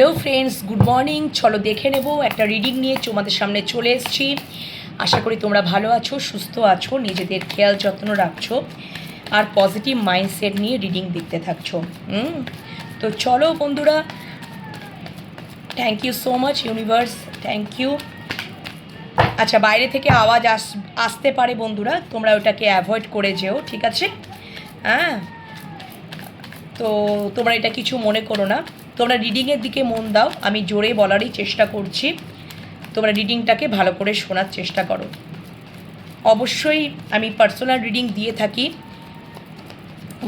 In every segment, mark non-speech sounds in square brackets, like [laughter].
Hello friends, good morning. চলো দেখে নেব, একটা রিডিং নিয়ে তোমাদের সামনে চলে এসেছি। আশা করি তোমরা ভালো আছো, সুস্থ আছো, নিজেদের খেয়াল যত্ন রাখছো আর পজিটিভ মাইন্ডসেট নিয়ে রিডিং দেখতে থাকছো। তো চলো বন্ধুরা thank you so much universe thank you আচ্ছা বাইরে থেকে আওয়াজ আস, আসতে পারে বন্ধুরা, তোমরা ওটাকে অ্যাভয়েড করে যেও, ঠিক আছে? হ্যাঁ? তো তোমরা এটা কিছু মনে করো না। তোমরা রিডিংয়ের দিকে মন দাও, আমি জোরে বলারই চেষ্টা করছি। তোমরা রিডিংটাকে ভালো করে শোনার চেষ্টা করো। অবশ্যই আমি পার্সোনাল রিডিং দিয়ে থাকি।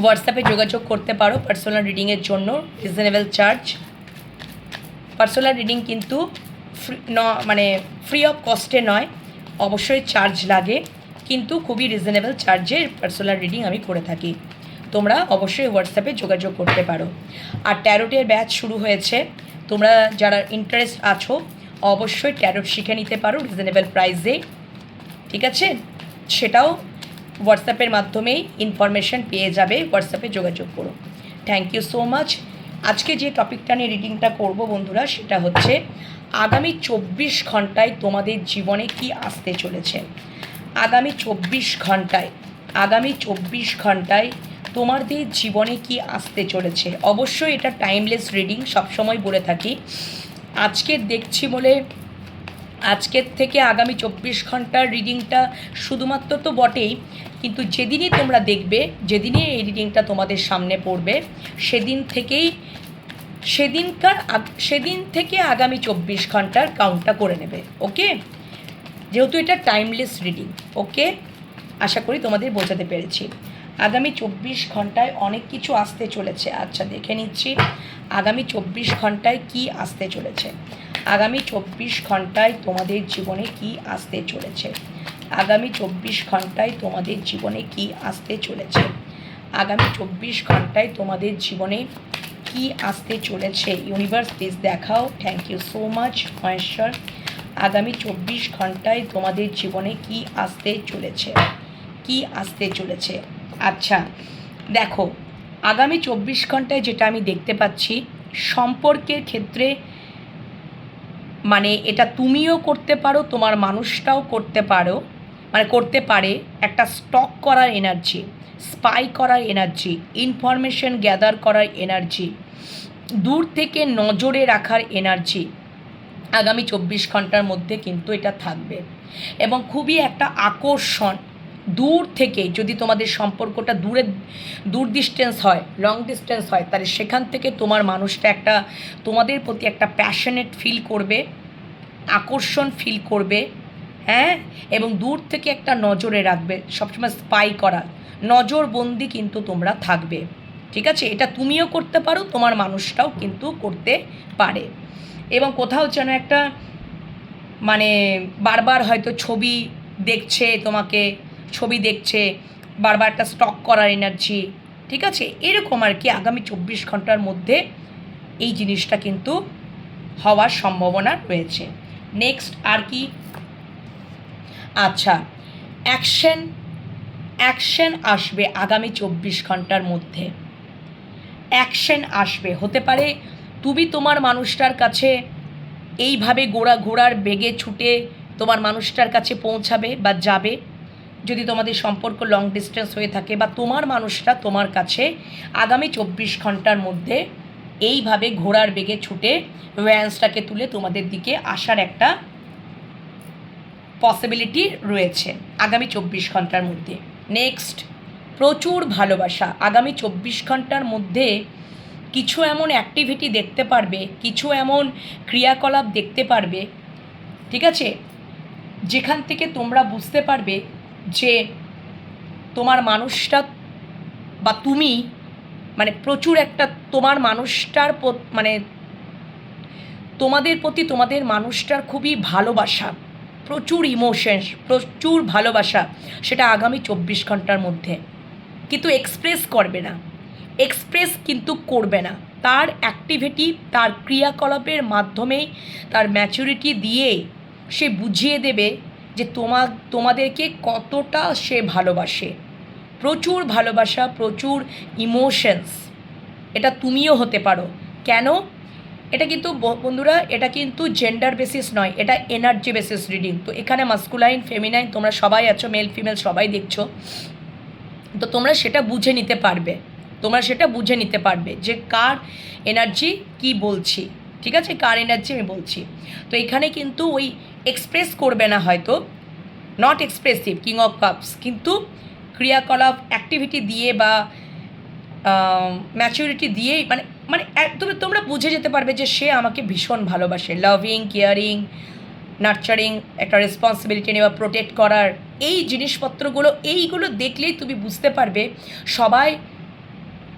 হোয়াটসঅ্যাপে যোগাযোগ করতে পারো পার্সোনাল রিডিংয়ের জন্য রিজনেবল চার্জ পার্সোনাল রিডিং কিন্তু ফ্রি ন মানে ফ্রি অফ কস্টে নয়, অবশ্যই চার্জ লাগে। কিন্তু খুবই রিজনেবল চার্জে পার্সোনাল রিডিং আমি করে থাকি। তোমরা অবশ্যই হোয়াটসঅ্যাপে যোগাযোগ করতে পারো। আর ট্যারোটের ব্যাচ শুরু হয়েছে। তোমরা যারা ইন্টারেস্ট আছো, অবশ্যই ট্যারোট শিখে নিতে পারো রিজনেবল প্রাইসে ঠিক আছে? সেটাও হোয়াটসঅ্যাপের মাধ্যমেই ইনফরমেশন পেয়ে যাবে। হোয়াটসঅ্যাপে যোগাযোগ করো। থ্যাংক ইউ সো মাচ আজকে যে টপিকটা নিয়ে রিডিংটা করব বন্ধুরা, সেটা হচ্ছে আগামী চব্বিশ ঘন্টায় তোমাদের জীবনে কি আসতে চলেছে? আগামী চব্বিশ ঘন্টায়, আগামী চব্বিশ ঘন্টায় তোমাদের জীবনে কি আসতে চলেছে? অবশ্যই এটা টাইমলেস রিডিং সবসময় বলে থাকি। আজকে দেখছি বলে আজকের থেকে আগামী চব্বিশ ঘণ্টার রিডিংটা শুধুমাত্র তো বটেই, কিন্তু যেদিনই তোমরা দেখবে, যেদিনই এই রিডিংটা তোমাদের সামনে পড়বে, সেদিন থেকেই, সেদিনকার সেদিন থেকে আগামী চব্বিশ ঘণ্টার কাউন্টটা করে নেবে, ওকে? যেহেতু এটা টাইমলেস রিডিং ওকে? আশা করি তোমাদের বোঝাতে পেরেছি। আগামী চব্বিশ ঘন্টায় অনেক কিছু আসতে চলেছে। আচ্ছা দেখে নিচ্ছি। আগামী চব্বিশ ঘন্টায় কি আসতে চলেছে? আগামী চব্বিশ ঘন্টায় তোমাদের জীবনে কি আসতে চলেছে? আগামী চব্বিশ ঘন্টায় তোমাদের জীবনে কি আসতে চলেছে? আগামী চব্বিশ ঘন্টায় তোমাদের জীবনে কি আসতে চলেছে? ইউনিভার্স প্লিজ দেখাও। Thank you so much Maheshwar. আগামী চব্বিশ ঘন্টায় তোমাদের জীবনে কি আসতে চলেছে? কি আসতে চলেছে? আচ্ছা দেখো, আগামী চব্বিশ ঘন্টায় যেটা আমি দেখতে পাচ্ছি, সম্পর্কের ক্ষেত্রে মানে এটা তুমিও করতে পারো, তোমার মানুষটাও করতে পারো মানে করতে পারে একটা স্টক করার এনার্জি স্পাই করার এনার্জি ইনফরমেশন গ্যাদার করার এনার্জি দূর থেকে নজরে রাখার এনার্জি আগামী চব্বিশ ঘণ্টার মধ্যে কিন্তু এটা থাকবে। এবং খুবই একটা আকর্ষণ দূর থেকে যদি তোমাদের সম্পর্কটা দূরে, দূর ডিস্টেন্স হয় লং ডিস্টেন্স হয়, তাহলে সেখান থেকে তোমার মানুষটা একটা, তোমাদের প্রতি একটা প্যাশনেট ফিল করবে, আকর্ষণ ফিল করবে হ্যাঁ? এবং দূর থেকে একটা নজরে রাখবে, সবসময় স্পাই করা, নজরবন্দি কিন্তু তোমরা থাকবে। ঠিক আছে? এটা তুমিও করতে পারো, তোমার মানুষটাও কিন্তু করতে পারে। এবং কোথাও যেন একটা মানে বারবার হয়তো ছবি দেখছে তোমাকে ছবি দেখছে, বারবার একটা স্টক করার এনার্জি ঠিক আছে? এরকম আর কি আগামী চব্বিশ ঘণ্টার মধ্যে এই জিনিসটা কিন্তু হওয়ার সম্ভাবনা রয়েছে। নেক্সট আর কি? আচ্ছা অ্যাকশন অ্যাকশন আসবে আগামী চব্বিশ ঘণ্টার মধ্যে। অ্যাকশন আসবে, হতে পারে তুমি তোমার মানুষটার কাছে এইভাবে গোড়া ঘোড়ার বেগে ছুটে তোমার মানুষটার কাছে পৌঁছাবে বা যাবে। যদি তোমাদের সম্পর্ক লং ডিস্টেন্স হয়ে থাকে বা তোমার মানুষটা তোমার কাছে আগামী চব্বিশ ঘণ্টার মধ্যে এইভাবে ঘোড়ার বেগে ছুটে ভ্যান্সটাকে তুলে তোমাদের দিকে আসার একটা পসিবিলিটি রয়েছে আগামী চব্বিশ ঘণ্টার মধ্যে। নেক্সট প্রচুর ভালোবাসা। আগামী চব্বিশ ঘণ্টার মধ্যে কিছু এমন অ্যাক্টিভিটি দেখতে পারবে, কিছু এমন ক্রিয়াকলাপ দেখতে পারবে, ঠিক আছে? যেখান থেকে তোমরা বুঝতে পারবে যে তোমার মানুষটা বা তুমি মানে প্রচুর একটা তোমার মানুষটার মানে তোমাদের প্রতি তোমাদের মানুষটার খুবই ভালোবাসা, প্রচুর ইমোশনস প্রচুর ভালোবাসা সেটা আগামী চব্বিশ ঘণ্টার মধ্যে। কিন্তু এক্সপ্রেস করবে না এক্সপ্রেস কিন্তু করবে না। তার অ্যাক্টিভিটি তার ক্রিয়াকলাপের মাধ্যমেই তার ম্যাচুরিটি দিয়ে সে বুঝিয়ে দেবে যে তোমা, তোমাদেরকে কতটা সে ভালোবাসে। প্রচুর ভালোবাসা, প্রচুর ইমোশনস এটা তুমিও হতে পারো। কেন? এটা কিন্তু বন্ধুরা, এটা কিন্তু জেন্ডার বেসিস নয়, এটা এনার্জি বেসিস রিডিং তো এখানে মাস্কুলাইন ফেমিনাইন তোমরা সবাই আছো মেল ফিমেল সবাই দেখছ। তো তোমরা সেটা বুঝে নিতে পারবে। তোমরা সেটা বুঝে নিতে পারবে যে কার এনার্জি কি বলছি। ঠিক আছে? কার এনার্জি আমি বলছি। তো এখানে কিন্তু ওই এক্সপ্রেস করবে না হয়তো। Not expressive king of cups কিন্তু ক্রিয়াকলাপ অ্যাক্টিভিটি দিয়ে বা ম্যাচুরিটি দিয়েই মানে মানে তুমি, তোমরা বুঝে যেতে পারবে যে সে আমাকে ভীষণ ভালোবাসে। লাভিং কেয়ারিং নার্চারিং একটা রেসপন্সিবিলিটি নেওয়া প্রোটেক্ট করার এই জিনিসপত্রগুলো, এইগুলো দেখলেই তুমি বুঝতে পারবে। সবাই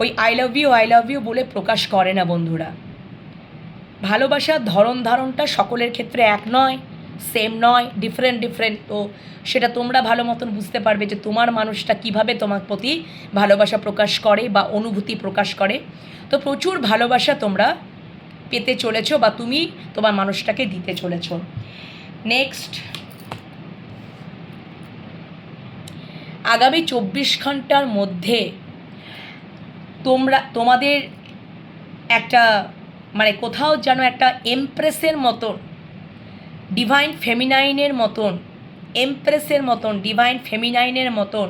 ওই I love you I love you বলে প্রকাশ করে না বন্ধুরা। ভালোবাসার ধরন ধারণটা সকলের ক্ষেত্রে এক নয় সেম নয় ডিফারেন্ট ডিফারেন্ট তো সেটা তোমরা ভালো মতন বুঝতে পারবে যে তোমার মানুষটা কীভাবে তোমার প্রতি ভালোবাসা প্রকাশ করে বা অনুভূতি প্রকাশ করে। তো প্রচুর ভালোবাসা তোমরা পেতে চলেছো বা তুমি তোমার মানুষটাকে দিতে চলেছো। নেক্সট আগামী চব্বিশ ঘণ্টার মধ্যে তোমরা, তোমাদের একটা মানে কোথাও যেন একটা এমপ্রেসের মতন ডিভাইন ফেমিনাইনের মতন, এমপ্রেসের মতন ডিভাইন ফেমিনাইনের মতন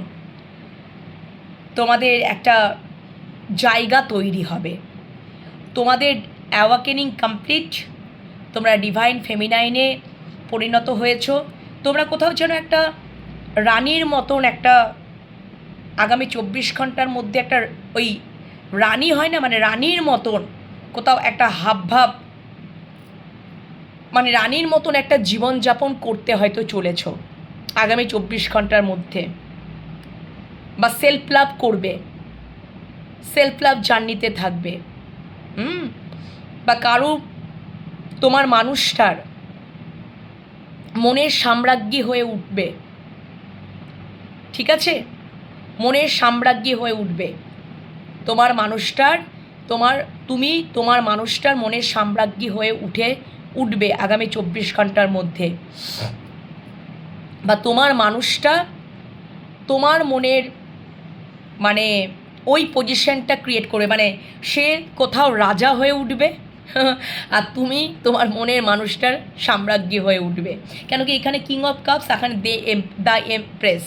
তোমাদের একটা জায়গা তৈরি হবে। তোমাদের অ্যাওয়াকেনিং কমপ্লিট তোমরা ডিভাইন ফেমিনাইনে পরিণত হয়েছ। তোমরা কোথাও যেন একটা রানীর মতন একটা আগামী চব্বিশ ঘণ্টার মধ্যে একটা ওই রানী হয় না মানে রানীর মতন কোথাও একটা হাবভাব মানে রানীর মতন একটা জীবনযাপন করতে হয়তো চলেছ আগামী চব্বিশ ঘণ্টার মধ্যে। বা সেলফ লাভ করবে সেলফ লাভ জার্নিতে থাকবে। হুম? বা কারও, তোমার মানুষটার মনের সাম্রাজ্ঞী হয়ে উঠবে। ঠিক আছে? মনের সাম্রাজ্ঞী হয়ে উঠবে। তোমার মানুষটার তোমার, তুমি তোমার মানুষটার মনের সাম্রাজ্ঞী হয়ে উঠে উঠবে আগামী চব্বিশ ঘণ্টার মধ্যে। বা তোমার মানুষটা তোমার মনের মানে ওই পজিশনটা ক্রিয়েট করবে মানে সে কোথাও রাজা হয়ে উঠবে, [laughs] আর তুমি তোমার মনের মানুষটার সাম্রাজ্ঞী হয়ে উঠবে। কেন কি এখানে কিং অফ কাপস এখানে দে এম দ্য এমপ্রেস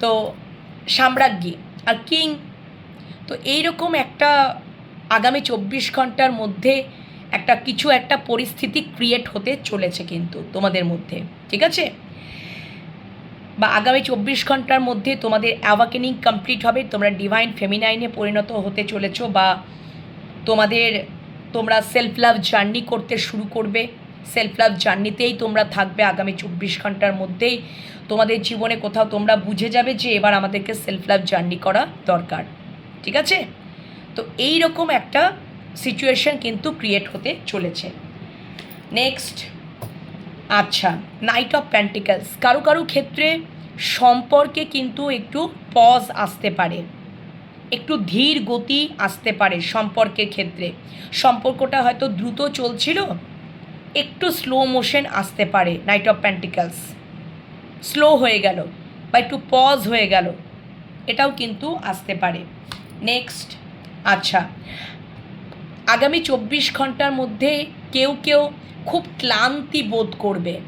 তো সাম্রাজ্ঞী, আর কিং তো এইরকম একটা আগামী চব্বিশ ঘণ্টার মধ্যে একটা কিছু একটা পরিস্থিতি ক্রিয়েট হতে চলেছে কিন্তু তোমাদের মধ্যে, ঠিক আছে? বা আগামী চব্বিশ ঘণ্টার মধ্যে তোমাদের অ্যাওয়াকেনিং কমপ্লিট হবে, তোমরা ডিভাইন ফেমিনাইনে পরিণত হতে চলেছো বা তোমাদের, তোমরা সেলফ লাভ জার্নি করতে শুরু করবে সেলফ লাভ জার্নিতেই তোমরা থাকবে আগামী চব্বিশ ঘণ্টার মধ্যেই। তোমাদের জীবনে কোথাও তোমরা বুঝে যাবে যে এবার আমাদেরকে সেলফ লাভ জার্নি করা দরকার। ঠিক আছে? তো এই রকম একটা সিচুয়েশন কিন্তু ক্রিয়েট হতে চলেছে। নেক্সট আচ্ছা নাইট অফ প্যান্টিকালস কারও কারও ক্ষেত্রে সম্পর্কে কিন্তু একটু পজ আসতে পারে। একটু ধীর গতি আসতে পারে সম্পর্কের ক্ষেত্রে। সম্পর্কটা হয়তো দ্রুত চলছিল, একটু স্লো মোশন আসতে পারে নাইট অফ প্যান্টিকালস স্লো হয়ে গেল বা একটু পজ হয়ে গেল, এটাও কিন্তু আসতে পারে। নেক্সট আচ্ছা। আগামী চব্বিশ ঘণ্টার মধ্যে কেউ কেউ খুব ক্লান্তি বোধ করবে।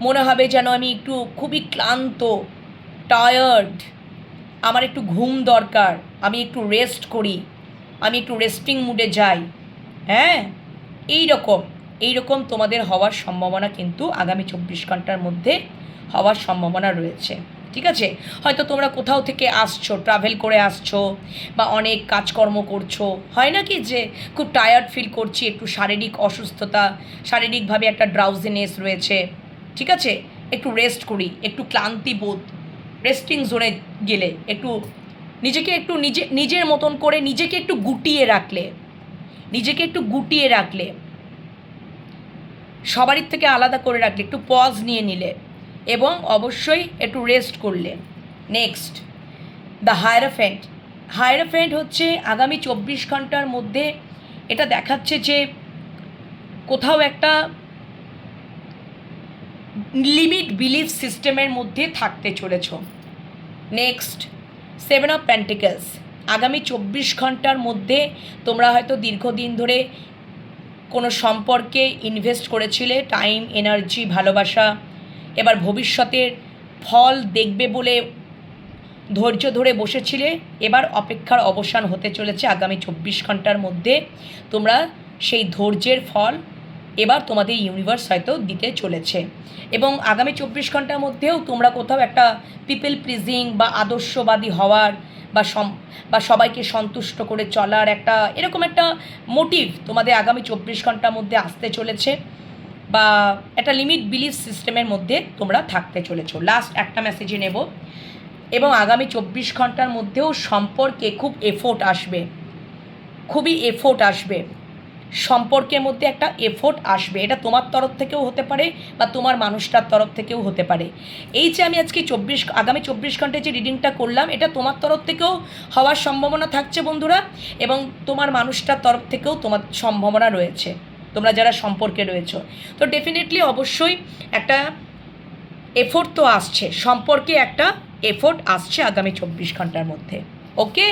মনে হবে যেন আমি একটু খুবই ক্লান্ত টায়ার্ড আমার একটু ঘুম দরকার, আমি একটু রেস্ট করি, আমি একটু রেস্টিং মুডে যাই। হ্যাঁ? এই রকম এই রকম তোমাদের হওয়ার সম্ভাবনা কিন্তু আগামী চব্বিশ ঘণ্টার মধ্যে হওয়ার সম্ভাবনা রয়েছে। ঠিক আছে? হয়তো তোমরা কোথাও থেকে আসছো ট্রাভেল করে আসছো বা অনেক কাজকর্ম করছ। হয় না কি যে খুব টায়ার্ড ফিল করছি, একটু শারীরিক অসুস্থতা, শারীরিকভাবে একটা ড্রাউজিনেস রয়েছে। ঠিক আছে? একটু রেস্ট করি, একটু ক্লান্তি বোধ রেস্টিং জোনে গেলে, একটু নিজেকে একটু নিজে, নিজের মতন করে নিজেকে একটু গুটিয়ে রাখলে, নিজেকে একটু গুটিয়ে রাখলে, সবারই থেকে আলাদা করে রাখলে, একটু পজ নিয়ে নিলে এবং অবশ্যই একটু রেস্ট করলে। নেক্সট দ্য হায়ারফেন্ট হায়ারফেন্ট হচ্ছে আগামী চব্বিশ ঘণ্টার মধ্যে এটা দেখাচ্ছে যে কোথাও একটা লিমিট বিলিফ সিস্টেমের মধ্যে থাকতে চলেছ। নেক্সট সেভেন অফ প্যান্টিকেলস আগামী চব্বিশ ঘণ্টার মধ্যে তোমরা হয়তো দীর্ঘদিন ধরে কোনো সম্পর্কে ইনভেস্ট করেছিলে টাইম এনার্জি ভালোবাসা এবার ভবিষ্যতের ফল দেখবে বলে ধৈর্য ধরে বসেছিলে, এবার অপেক্ষার অবসান হতে চলেছে আগামী চব্বিশ ঘণ্টার মধ্যে। তোমরা সেই ধৈর্যের ফল এবার তোমাদের ইউনিভার্স হয়তো দিতে চলেছে। এবং আগামী চব্বিশ ঘণ্টার মধ্যেও তোমরা কোথাও একটা পিপল প্লিজিং বা আদর্শবাদী হওয়ার বা সম, বা সবাইকে সন্তুষ্ট করে চলার একটা এরকম একটা মোটিভ তোমাদের আগামী চব্বিশ ঘণ্টার মধ্যে আসতে চলেছে। বা একটা লিমিট বিলিফ সিস্টেমের মধ্যে তোমরা থাকতে চলেছ। লাস্ট একটা মেসেজে নেব। এবং আগামী চব্বিশ ঘণ্টার মধ্যেও সম্পর্কে খুব এফোর্ট আসবে। খুবই এফোর্ট আসবে। সম্পর্কের মধ্যে একটা এফোর্ট আসবে। এটা তোমার তরফ থেকেও হতে পারে বা তোমার মানুষটার তরফ থেকেও হতে পারে। এই যে আমি আজকে চব্বিশ, আগামী চব্বিশ ঘন্টায় যে রিডিংটা করলাম, এটা তোমার তরফ থেকেও হওয়ার সম্ভাবনা থাকছে বন্ধুরা। এবং তোমার মানুষটার তরফ থেকেও তোমার সম্ভাবনা রয়েছে। তোমরা যারা সম্পর্কে রয়েছো। তো ডেফিনেটলি অবশ্যই একটা এফোর্ট তো আসছে। সম্পর্কে একটা এফোর্ট আসছে আগামী চব্বিশ ঘণ্টার মধ্যে। ওকে